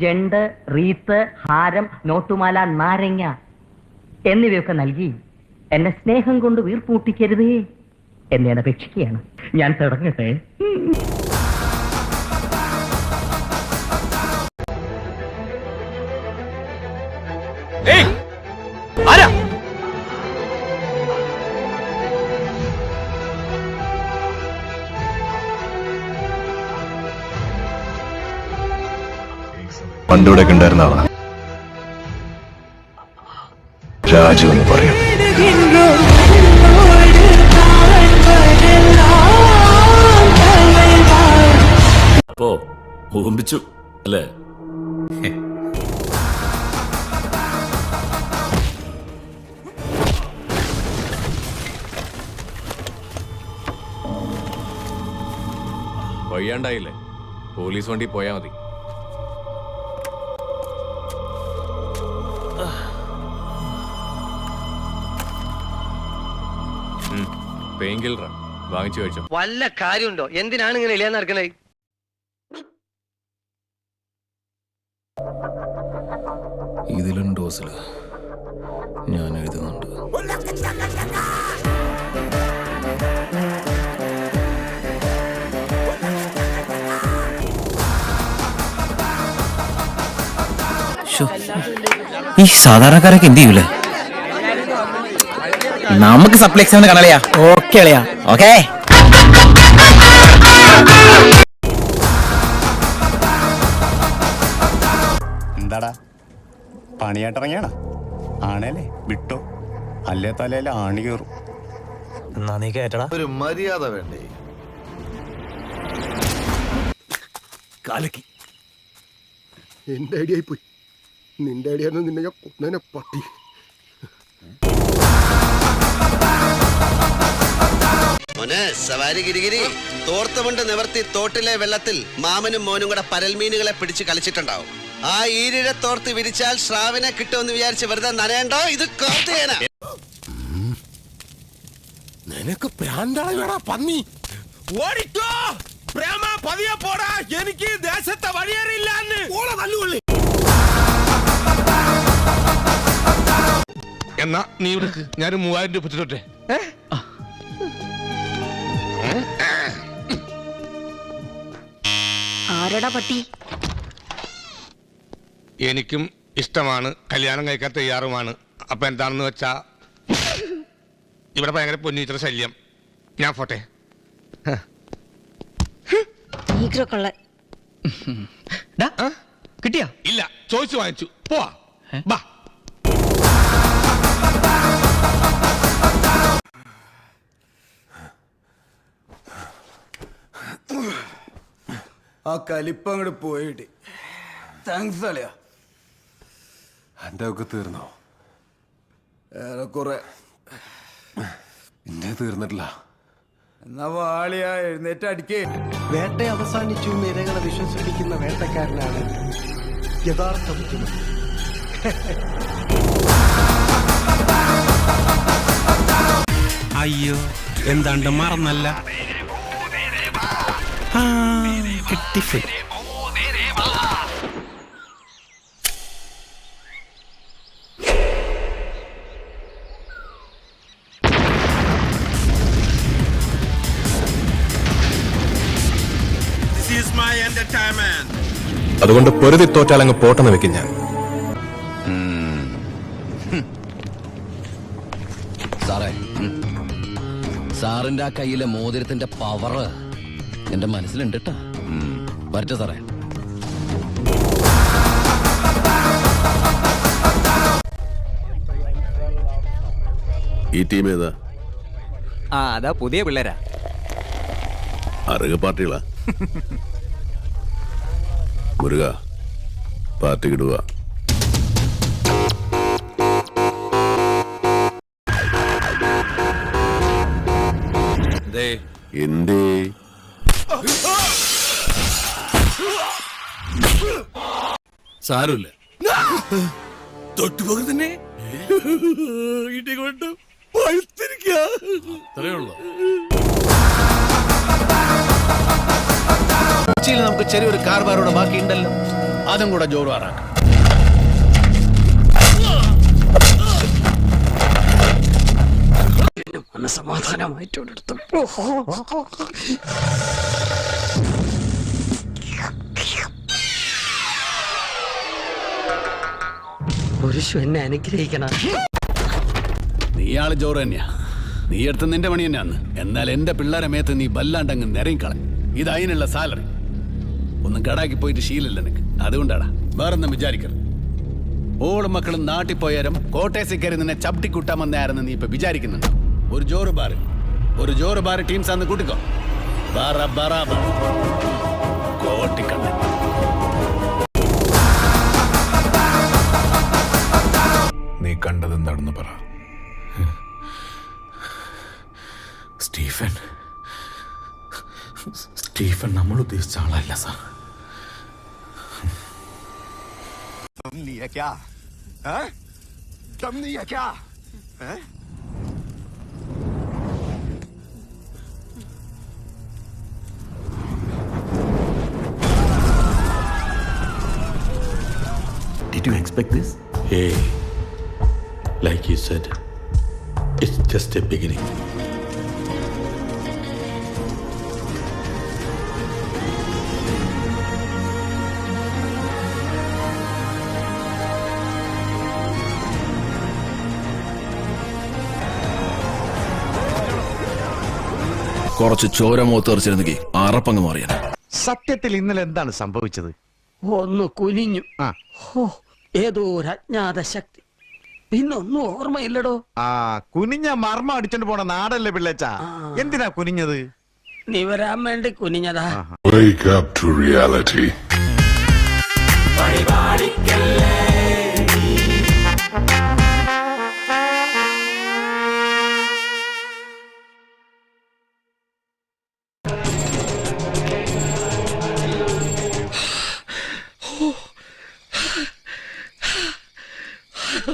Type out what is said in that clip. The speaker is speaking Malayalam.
ജണ്ട് റീത്ത് ഹാരം നോട്ടുമാല നാരങ്ങ എന്നിവയൊക്കെ നൽകി എന്നെ സ്നേഹം കൊണ്ട് വീർപ്പൂട്ടിക്കരുതേ എന്നെ അപേക്ഷിക്കുകയാണ്. ഞാൻ തുടങ്ങട്ടെ. ഏയ്! പണ്ടിവിടെ ഉണ്ടായിരുന്ന ആളാ. രാജു എന്ന് പറയും. അപ്പോ ഓമ്പിച്ചു അല്ലേ? വയ്യാണ്ടായില്ലേ? പോലീസ് വണ്ടി പോയാ മതി. പെയിൻ കില്ലറാ വാങ്ങിച്ചു കഴിച്ചോ? വല്ല കാര്യമുണ്ടോ? എന്തിനാണ് ഇങ്ങനെ ഇല്ലാന്ന് നടക്കുന്നത് ഇതിലും ഡോസിൽ ഞാൻ എഴുതുന്നുണ്ട്. ഈ സാധാരണക്കാരൊക്കെ എന്ത് ചെയ്യൂലേ? നമുക്ക് സപ്ലൈ എക്സാമിന് കാണലയാ ഓക്കെ അളിയാ. ഓക്കേ എന്താടാ? പണിയായിട്ടിറങ്ങിയാണോ? ആണേലേ വിട്ടോ. അല്ലേ തലയിൽ ആണി കയറും എന്നാ നീ കേട്ടടാ ഒരു മര്യാദ വേണ്ടേ? കാലക്കി. എന്റെ ഐഡിയ പോയി നിന്റെ ഐഡിയ നിന്നെ ഞാൻ കൊന്നേനെ പട്ടി. മോനെ സവാരി ഗിരിഗിരി. തോർത്തുമുണ്ട് നിവർത്തി തോട്ടിലെ വെള്ളത്തിൽ മാമനും മോനും കൂടെ പരൽമീനുകളെ പിടിച്ച് കളിച്ചിട്ടുണ്ടാവും. ആ ഈരിഴ തോർത്ത് വിരിച്ചാൽ ശ്രാവിനെ കിട്ടുമെന്ന് വിചാരിച്ച് വെറുതെ നനയണ്ടോ? ഇത് നിനക്ക് പ്രാന്താളാ പന്നി? ഓടിക്കോ! പ്രേമ പതിയെ പോടാ. എനിക്ക് ദേശത്തെ തല്ലുകൊള്ളി. എന്നാ നീ വിടുക്ക് ഞാൻ മൂവായിരം രൂപ വെച്ചിട്ടോട്ടെ ആരടാ പട്ടി? എനിക്കും ഇഷ്ടമാണ്. കല്യാണം കഴിക്കാൻ തയ്യാറുമാണ്. അപ്പൊ എന്താണെന്ന് വെച്ചാ ഇവിടെ ഭയങ്കര പൊന്നീറ്റർ ശല്യം. ഞാൻ പോട്ടെ. നീഗ്രോ കള്ള കിട്ടിയാ? ഇല്ല ചോദിച്ചു വാങ്ങിച്ചു. പോവാ. ബാ. ആ കലിപ്പ് അങ്ങോട്ട് പോയിട്ട്. താങ്ക്സ് അളിയാ. എന്റെ ഒക്കെ തീർന്നോ? ഏറെക്കുറെ. എന്റെ തീർന്നിട്ടില്ല. എന്നാ വാളിയാ എഴുന്നേറ്റ് അടിക്കേ. വേട്ട അവസാനിച്ചു എന്ന് ഇരകളെ വിശ്വസിപ്പിക്കുന്ന വേട്ടക്കാരനാണ് യഥാർത്ഥ ബുദ്ധിമുട്ട് അയ്യോ എന്താണ്ട് മറന്നല്ല? ആ, കിട്ടിപ്പോയി അതുകൊണ്ട് പൊരുതി തോറ്റാൽ അങ്ങ് പോട്ടെന്ന് വെക്കും ഞാൻ. സാറേ സാറിന്റെ ആ കയ്യിലെ മോതിരത്തിന്റെ പവർ എന്റെ മനസ്സിലുണ്ട് കേട്ടാ വരട്ടെ സാറേ. ഈ ടീം ഏതാ? ആ അതാ പുതിയ പിള്ളേരാ. അറുക പാർട്ടികളാ? മുരുക പാർട്ടി കിടുക. എന്തേ? സാരമില്ല. തൊട്ടുപോകും തന്നെ. കൊച്ചിയിൽ നമുക്ക് ചെറിയൊരു കാർബാറോടെ ബാക്കിയുണ്ടല്ലോ അതും കൂടെ ജോറുവാറാക്കാം മനസമാധാനമായിട്ടെടുത്തു പുരുഷു എന്നെ അനുഗ്രഹിക്കണം. ആൾ ജോറ് തന്നെയാ നീ എടുത്ത നിന്റെ പണി തന്നെയാന്ന്. എന്നാൽ എന്റെ പിള്ളേരെ മേത്ത് നീ വല്ലാണ്ടങ്ങ് കളഞ്ഞു. ഇത് അതിനുള്ള സാലറി. ഒന്നും കടാക്കി പോയിട്ട് ശീലല്ല നിനക്ക്. അതുകൊണ്ടാടാ. വേറൊന്നും വിചാരിക്കരുത്. ഓളും മക്കളും നാട്ടിൽ പോയാലും കോട്ടയത്തിൽ കയറി നിന്നെ ചവിട്ടിക്കൂട്ടാമെന്നായിരുന്നു നീ ഇപ്പൊ വിചാരിക്കുന്നുണ്ട്? ഒരു ജോറ് ബാറ്. ഒരു ജോറ് ബാറ് ടീംസ് അന്ന് കൂട്ടിക്കോ. ബാറ ബറാബർ കോട്ടിക്കണ്ണൻ എന്താണെന്ന് പറ. സ്റ്റീഫൻ. സ്റ്റീഫൻ നമ്മൾ ഉദ്ദേശിച്ച ആളല്ല sir. Did you expect this? Hey, like you said, it's just a beginning. കുറച്ച് ചോര മുഖത്ത് തെറിച്ചിരുന്നെങ്കിൽ അറപ്പങ്ങ് മാറിയാ സത്യത്തിൽ ഇന്നലെ എന്താണ് സംഭവിച്ചത്? ഒന്ന് കുനിഞ്ഞു. ഹോ, ഏതോ ഒരു അജ്ഞാത ശക്തി. പിന്നൊന്നും ഓർമ്മയില്ലടോ. ആ കുനിഞ്ഞ മർമ്മ അടിച്ചോണ്ട് പോണ നാടല്ലേ പിള്ളേച്ച? എന്തിനാ കുനിഞ്ഞത്? നീ വരാൻ വേണ്ടി കുനിഞ്ഞതാ. Wake up.